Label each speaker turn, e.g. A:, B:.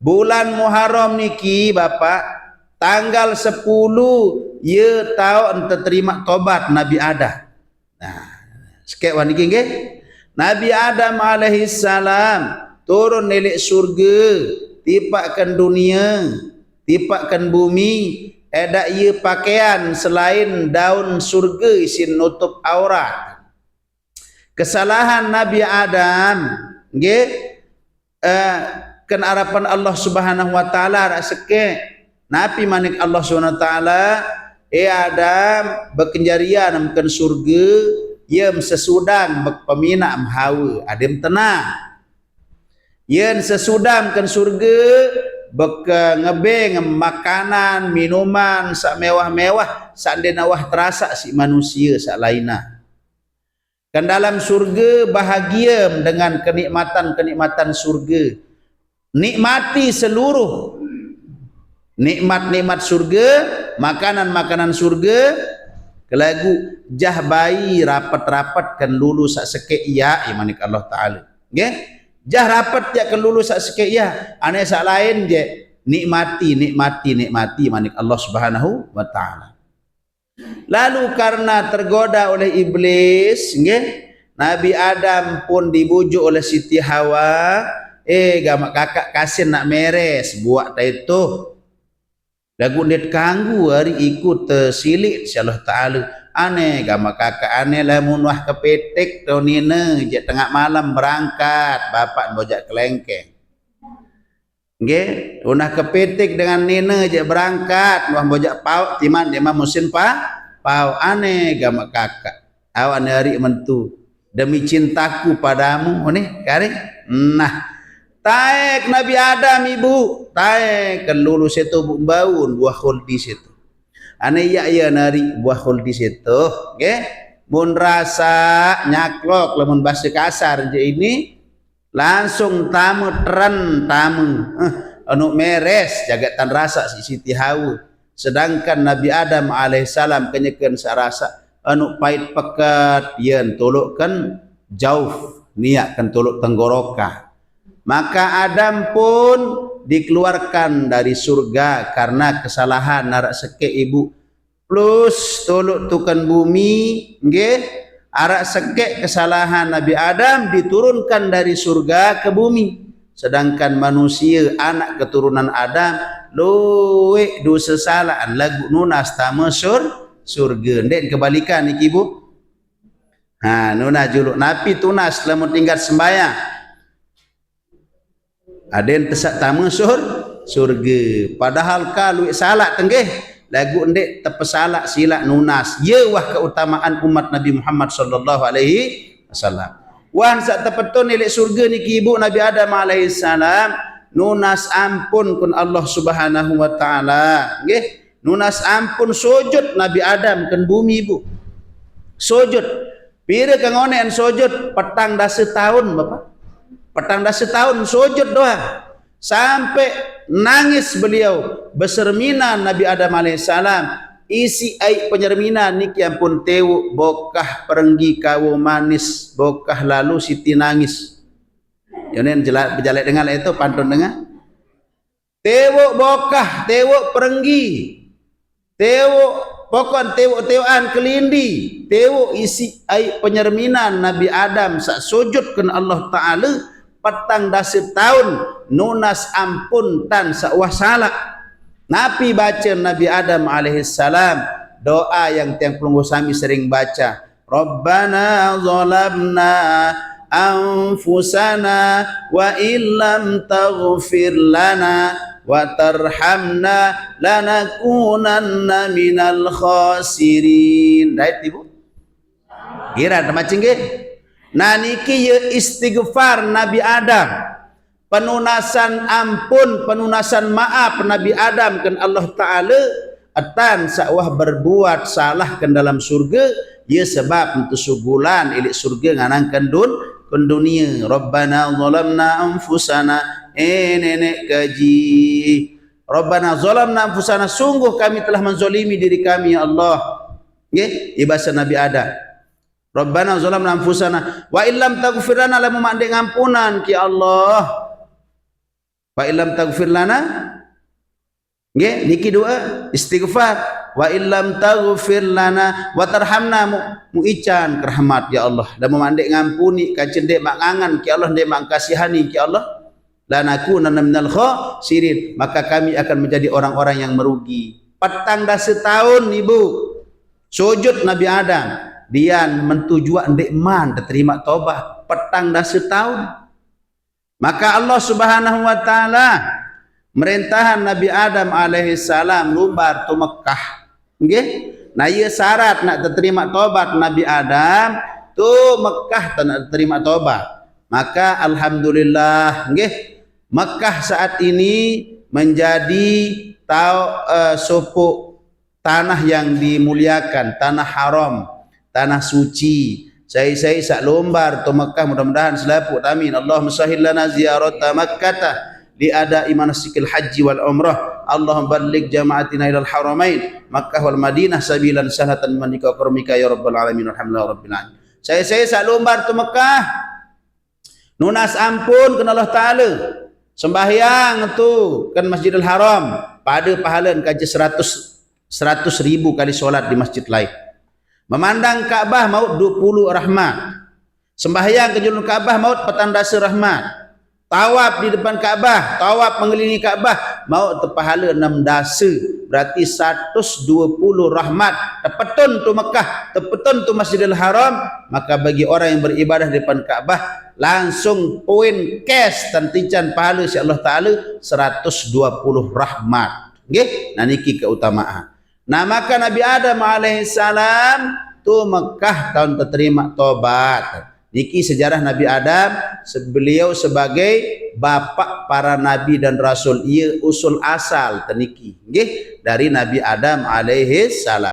A: bulan Muharram niki bapak tanggal 10 ye tahu ente terima tobat Nabi Adam. Nah, sikit wan niki nggih. Nabi Adam alaihi salam turun nelik surga, tipakkan dunia, tipakkan bumi, ada ia pakaian selain daun surga isin nutup aurat. Kesalahan Nabi Adam, nggih, uh, kan harapan Allah Subhanahu wa taala rasake nabi manik Allah Subhanahu wa taala eh Adam berkenjarian mungkin surga yem sesudang berpemina hawa. Adem tenang. Yen sesudam kan surga bek ngebeng makanan minuman sak mewah-mewah sak denawah terasa si manusia sak lainah. Kan dalam surga bahagia dengan kenikmatan-kenikmatan surga nikmati seluruh nikmat-nikmat surga, makanan-makanan surga, kelagu jah bayi rapat-rapat kan lulu sak sekek ya imanik Allah taala. Nggih? Jah rapat ya kan lulu sak sekek ya. Ane sak lain je nikmati nikmati nikmati manik Allah Subhanahu wa taala. Lalu karena tergoda oleh iblis, nggih? Nabi Adam pun dibujuk oleh Siti Hawa, eh gamak kakak kasih nak meres buat itu. Lagu net kanggu hari ikut tersilik insyaallah taala. Aneh gamak kakak aneh lah munwah kepetek tu nina. Je tengah malam berangkat bapak bojak kelengkeng. Nggih, unah kepetik dengan nina je berangkat, wah bojak pau timan dia mah musim pa, pau aneh gamak kakak. Awan hari mentu. Demi cintaku padamu, ni kari. Nah, Taek Nabi Adam ibu, taek kan lulu situ baun buah khuldi situ. Ane ya ya nari buah khuldi situ, okay? Mun rasa nyaklok lemun bahasa kasar je ini langsung tamu tren tamu. Eh, anu meres jaga tan rasa si Siti Hawu. Sedangkan Nabi Adam alaihissalam kenyekan sarasa anu pait pekat yen tolokkan jauh niat kan tolok tenggorokan maka Adam pun dikeluarkan dari surga karena kesalahan narak seke ibu. Plus tolok tukan bumi nggih? Arak seke kesalahan Nabi Adam diturunkan dari surga ke bumi. Sedangkan manusia anak keturunan Adam luwe dosa salah lagu nunas tamasur surga. Ndek kebalikan iki ibu ha nuna juluk napi tunas lamun tinggal sembahyang ada yang tesak tamu sur surga. Padahal kalau salat tenggeh lagu ndek tepesalak silak nunas. Ye wah keutamaan umat Nabi Muhammad sallallahu alaihi wasallam. Wan sak tepetun nilai surga ni ibu Nabi Adam alaihi salam. Nunas ampun kun Allah Subhanahu wa taala. Nggih? Nunas ampun sujud Nabi Adam kan bumi ibu. Sujud. Pira kangonen sujud? Petang dah setahun bapak petang dah setahun sujud doa. Sampai nangis beliau. Berserminan Nabi Adam alaihissalam isi air penyerminan ni kian pun tewu bokah perenggi kawu manis bokah lalu siti nangis. Yang jelas berjalan dengan itu pantun dengan tewu bokah tewu perenggi. Tewu pokok tewu tewuan kelindi. Tewu isi air penyerminan Nabi Adam. Sak sujud kan Allah Ta'ala petang dasib tahun nunas ampun tan sawasala Nabi baca Nabi Adam alaihissalam doa yang tiang pelunggu sami sering baca. Rabbana zalamna anfusana wa illam taghfir lana wa tarhamna lanakunanna minal khasirin. Right ibu. Kira macam nggih Nah niki ya istighfar Nabi Adam. Penunasan ampun, penunasan maaf Nabi Adam kan Allah Ta'ala atan sawah berbuat salah kan dalam surga ya sebab untuk subulan ilik surga nganangkan dun kan dunia. Rabbana zalamna anfusana eh nenek kaji Rabbana zalamna anfusana sungguh kami telah menzolimi diri kami ya Allah. Ya bahasa Nabi Adam Rabbana zalamna anfusana wa illam taghfir lana lam ma'dik ngampunan ki Allah. Wa illam taghfir lana Nggih, niki doa istighfar. Wa illam taghfir lana wa tarhamna mu, mu ican rahmat ya Allah. Dan memandik ngampuni kancen dek mak ngangan ki Allah dek mak kasihani ki Allah. La nakunanna minal khasirin. Maka kami akan menjadi orang-orang yang merugi. Petang dah setahun ibu. Sujud Nabi Adam. Dia mentujuan dek man terima tobat. Petang dah setahun. Maka Allah Subhanahu wa taala Merintahan Nabi Adam alaihi salam lumbar tu Mekah. Nggih? Nah, ia syarat nak terima tobat Nabi Adam tu Mekah tak nak terima tobat. Maka alhamdulillah, nggih. Mekah saat ini menjadi tau uh, suku tanah yang dimuliakan, tanah haram, tanah suci. Saya saya sak lumbar tu Mekah mudah-mudahan selaput. Amin. Allahumma sahhil lana ziyarat Makkah li ada manasikil haji wal umrah. Allahumma balligh jama'atina ilal haramain. Makkah wal Madinah sabilan sahlatan manika karimika ya rabbal alamin. Alhamdulillah rabbil alamin. Saya saya sak lumbar tu Mekah. Nunas ampun kena Allah taala. Sembahyang tu kan Masjidil Haram. Pada pahala kaji 100 100 ribu kali solat di masjid lain memandang Kaabah maut 20 rahmat sembahyang ke julun Kaabah maut petanda rahmat Tawaf di depan Kaabah, tawaf mengelilingi Kaabah, mau terpahala enam dasa. Berarti 120 rahmat. Terpetun tu Mekah, terpetun tu Masjidil Haram, maka bagi orang yang beribadah di depan Kaabah, langsung poin cash dan tijan pahala si Allah Taala 120 rahmat. Nggih, nah niki keutamaan. Nah maka Nabi Adam alaihissalam tu Mekah tahun terima tobat. Niki sejarah Nabi Adam, beliau sebagai bapa para nabi dan rasul. Ia usul asal teniki, nggih, dari Nabi Adam alaihi salam.